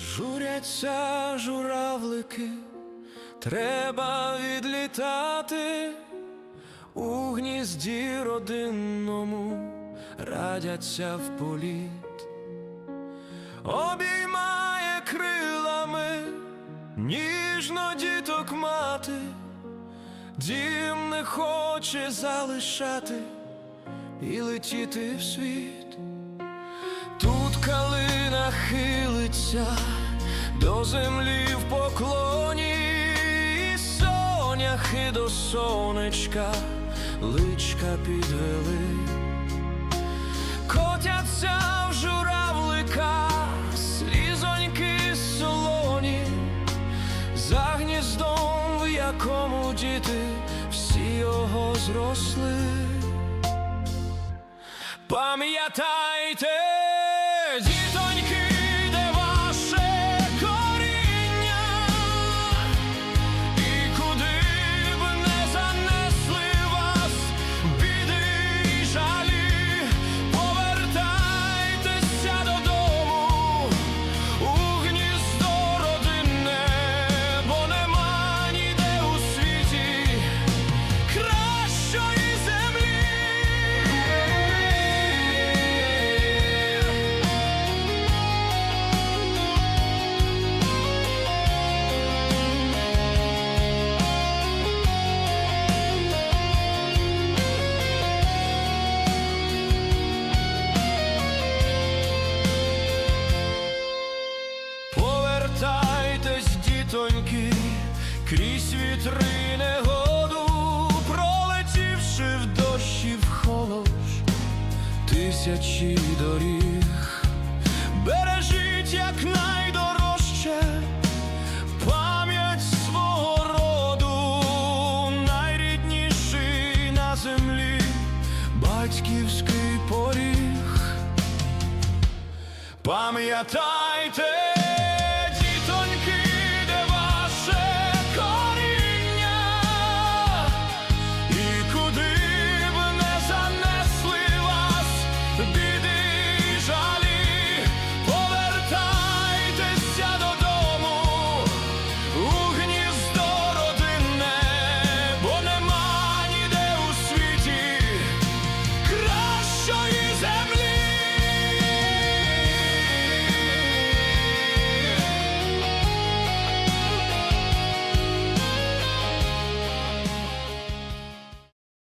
Журяться журавлики, треба відлітати у гнізді родинному радяться в політ, обіймає крилами ніжно діток мати, дім не хоче залишати і летіти в світ. Тут калина хилиться до землі в поклоні, і соняхи до сонечка личка підвели, котяться в журавлика, слізоньки солоні, за гніздом, в якому діти всі його зросли. Пам'ятайте, крізь вітри негоду, пролетівши в дощі в холод тисячі доріг, бережіть як найдорожче пам'ять свого роду, найрідніший на землі батьківський поріг. Пам'ятайте,